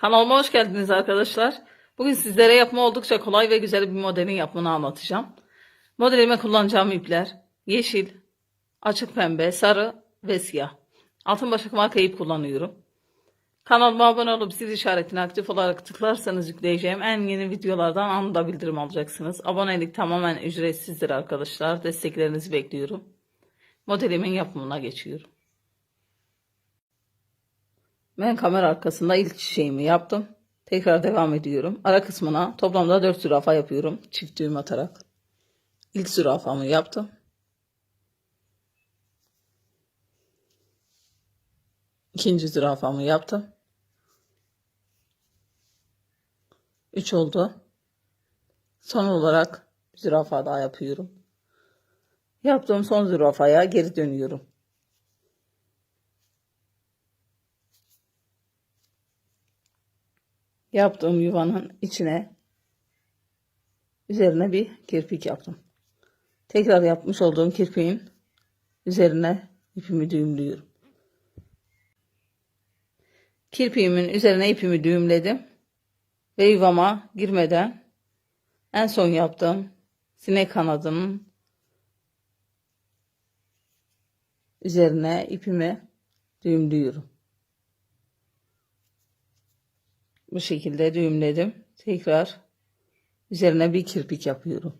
Kanalıma hoş geldiniz arkadaşlar. Bugün sizlere yapma oldukça kolay ve güzel bir modelin yapımını anlatacağım. Modelime kullanacağım ipler yeşil, açık pembe, sarı ve siyah. Altın başak marka ip kullanıyorum. Kanalıma abone olup zil işaretini aktif olarak tıklarsanız yükleyeceğim en yeni videolardan anında bildirim alacaksınız. Abonelik tamamen ücretsizdir arkadaşlar. Desteklerinizi bekliyorum. Modelimin yapımına geçiyorum. Ben kamera arkasında ilk şeyimi yaptım. Tekrar devam ediyorum. Ara kısmına toplamda 4 zürafa yapıyorum. Çift düğüm atarak. İlk zürafamı yaptım. İkinci zürafamı yaptım. 3 oldu. Son olarak bir zürafa daha yapıyorum. Yaptığım son zürafaya geri dönüyorum. Yaptığım yuvanın içine üzerine bir kirpik yaptım. Tekrar yapmış olduğum kirpiğin üzerine ipimi düğümlüyorum. Kirpiğimin üzerine ipimi düğümledim ve yuvama girmeden en son yaptığım sinek kanadının üzerine ipimi düğümlüyorum. Bu şekilde düğümledim. Tekrar üzerine bir kirpik yapıyorum.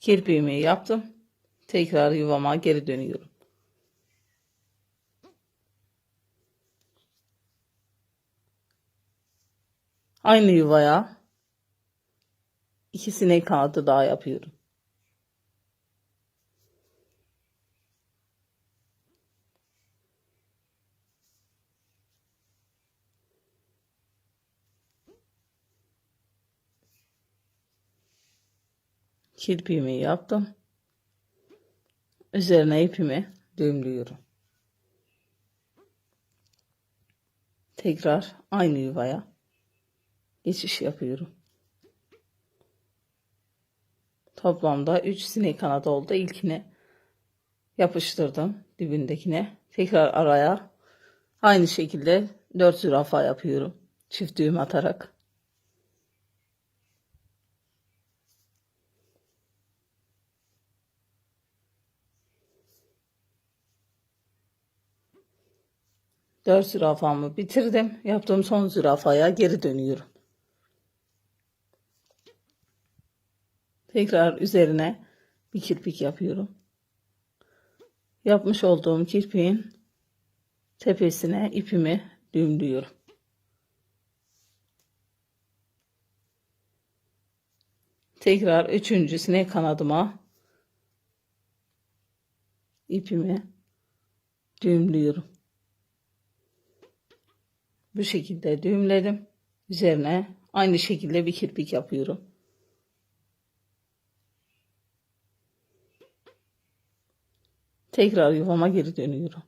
Kirpiğimi yaptım. Tekrar yuvama geri dönüyorum. Aynı yuvaya iki sinek kanadı daha yapıyorum. Kirpiğimi yaptım. Üzerine ipimi düğümlüyorum. Tekrar aynı yuvaya geçiş yapıyorum. Toplamda 3 sinek kanadı oldu. İlkini yapıştırdım dibindekine. Tekrar araya aynı şekilde 4 zürafa yapıyorum. Çift düğüm atarak. Dört zürafamı bitirdim. Yaptığım son zürafaya geri dönüyorum. Tekrar üzerine bir kirpik yapıyorum. Yapmış olduğum kirpiğin tepesine ipimi düğümlüyorum. Tekrar üçüncüsüne kanadıma ipimi düğümlüyorum. Bu şekilde düğümledim. Üzerine aynı şekilde bir kirpik yapıyorum. Tekrar yuvama geri dönüyorum.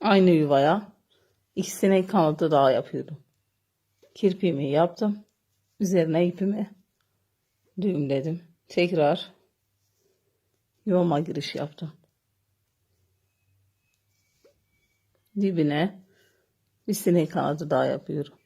Aynı yuvaya ikisine kanadı daha yapıyorum. Kirpiğimi yaptım. Üzerine ipimi düğümledim. Tekrar yuvama giriş yaptım. Dibine bir sinek kanadı daha yapıyorum.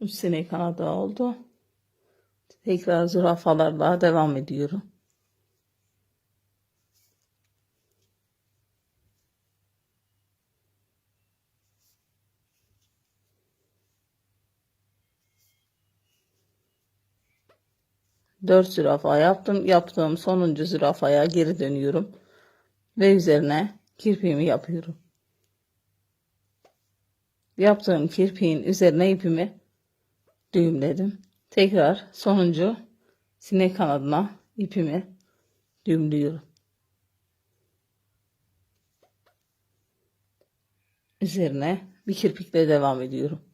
Üç sinek kanadı oldu. Tekrar zürafalarla devam ediyorum. Dört zürafa yaptım. Yaptığım sonuncu zürafaya geri dönüyorum. Ve üzerine kirpiğimi yapıyorum. Yaptığım kirpiğin üzerine ipimi düğümledim. Tekrar sonuncu sinek kanadına ipimi düğümlüyorum. Üzerine bir kirpikle devam ediyorum.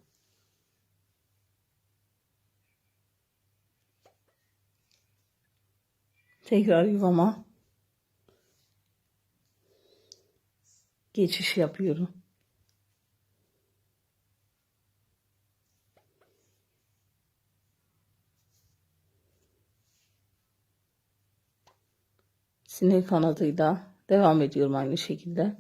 Tekrar yuvama geçiş yapıyorum. Sinek kanadıyla devam ediyorum aynı şekilde.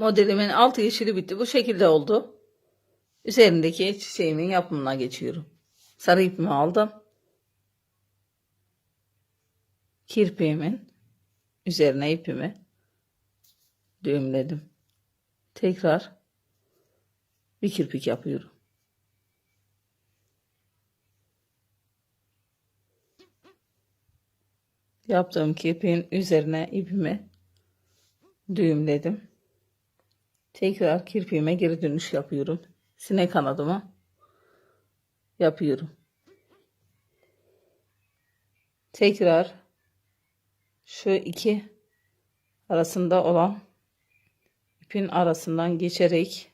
Modelimin altı yeşili bitti. Bu şekilde oldu. Üzerindeki çiçeğimin yapımına geçiyorum. Sarı ipimi aldım. Kirpiğimin üzerine ipimi düğümledim. Tekrar bir kirpik yapıyorum. Yaptığım kirpiğin üzerine ipimi düğümledim. Tekrar kirpiğime geri dönüş yapıyorum. Sinek kanadımı yapıyorum. Tekrar şu iki arasında olan ipin arasından geçerek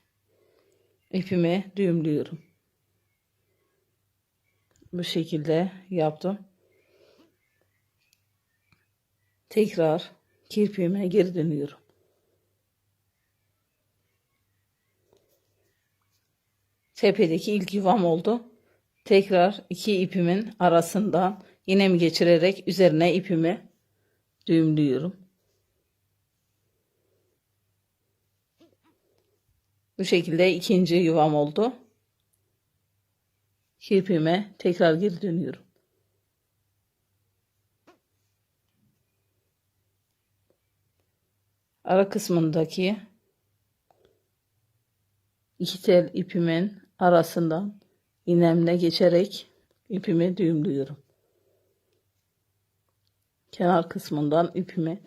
ipimi düğümlüyorum. Bu şekilde yaptım. Tekrar kirpiğime geri dönüyorum. Tepedeki ilk yuvam oldu. Tekrar iki ipimin arasından iğnemi geçirerek üzerine ipimi düğümlüyorum. Bu şekilde ikinci yuvam oldu. Kirpiğime tekrar geri dönüyorum. Ara kısmındaki iki tel ipimin arasından iğnemle geçerek ipimi düğümlüyorum. Kenar kısmından ipimi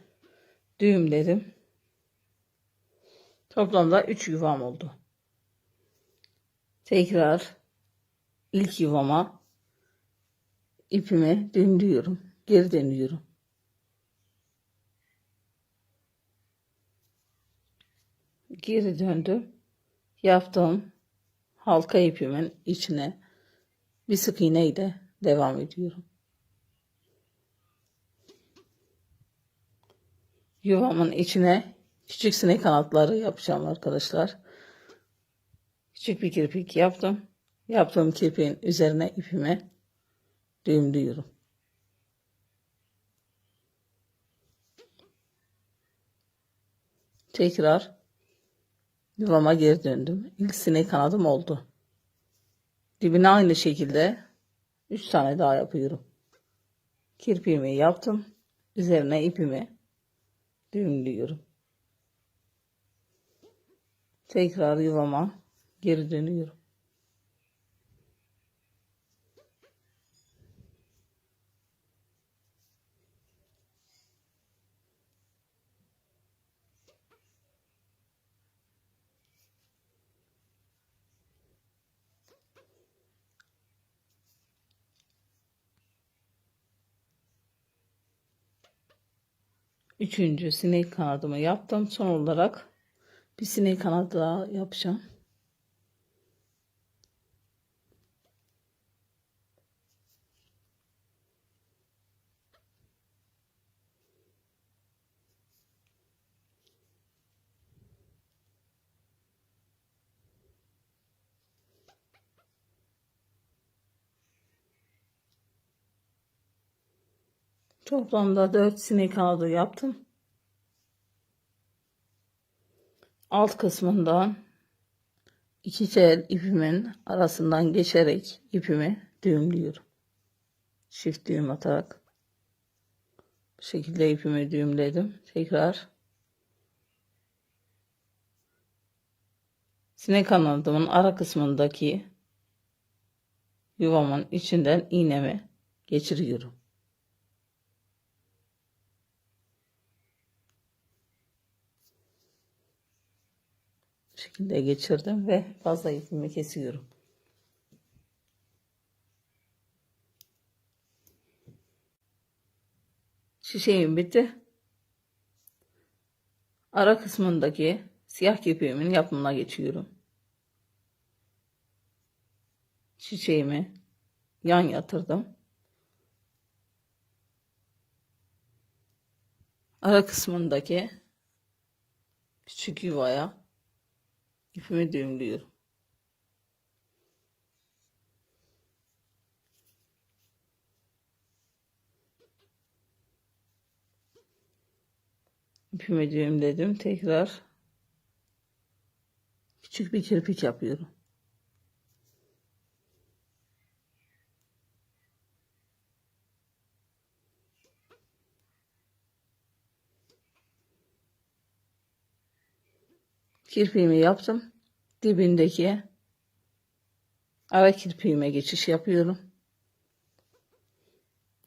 düğümledim. Toplamda 3 yuvam oldu. Tekrar ilk yuvama ipimi düğümlüyorum. Geri dönüyorum. Geri döndüm. Yaptığım halka ipimin içine bir sık iğne devam ediyorum. Yuvamın içine küçük sinek kanatları yapacağım arkadaşlar. Küçük bir kirpik yaptım. Yaptığım kirpiğin üzerine ipimi düğümlüyorum. Tekrar yuvama geri döndüm. İlk sinek kanadım oldu. Dibine aynı şekilde 3 tane daha yapıyorum. Kirpiğimi yaptım. Üzerine ipimi düğümlüyorum. Tekrar yuvama geri dönüyorum. Üçüncü sinek kanadımı yaptım. Son olarak bir sinek kanadı daha yapacağım. Toplamda 4 sinek kanadı yaptım. Alt kısmından iki tel ipimin arasından geçerek ipimi düğümlüyorum. Çift düğüm atarak bu şekilde ipimi düğümledim. Tekrar sinek kanadımın ara kısmındaki yuvamın içinden iğnemi geçiriyorum. Şekilde geçirdim ve fazla ipimi kesiyorum. Şişeğim bitti. ara kısmındaki siyah kirpiğimin yapımına geçiyorum. Çiçeğimi yan yatırdım. Ara kısmındaki küçük yuvaya ipimi düğümlüyorum. İpimi düğümledim. Tekrar küçük bir kirpik yapıyorum. Kirpiğimi yaptım. Dibindeki ara kirpiğime geçiş yapıyorum.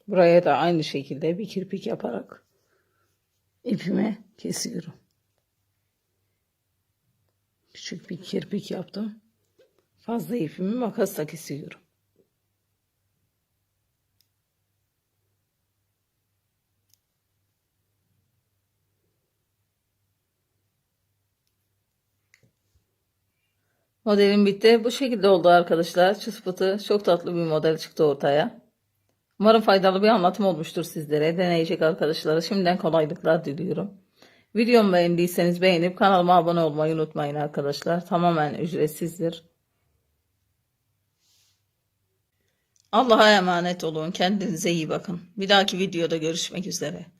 Buraya da aynı şekilde bir kirpik yaparak ipimi kesiyorum. Küçük bir kirpik yaptım. Fazla ipimi makasla kesiyorum. Modelim bitti. Bu şekilde oldu arkadaşlar. Çıt pıtı çok tatlı bir model çıktı ortaya. Umarım faydalı bir anlatım olmuştur sizlere. Deneyecek arkadaşlara şimdiden kolaylıklar diliyorum. Videomu beğendiyseniz beğenip kanalıma abone olmayı unutmayın arkadaşlar. Tamamen ücretsizdir. Allah'a emanet olun. Kendinize iyi bakın. Bir dahaki videoda görüşmek üzere.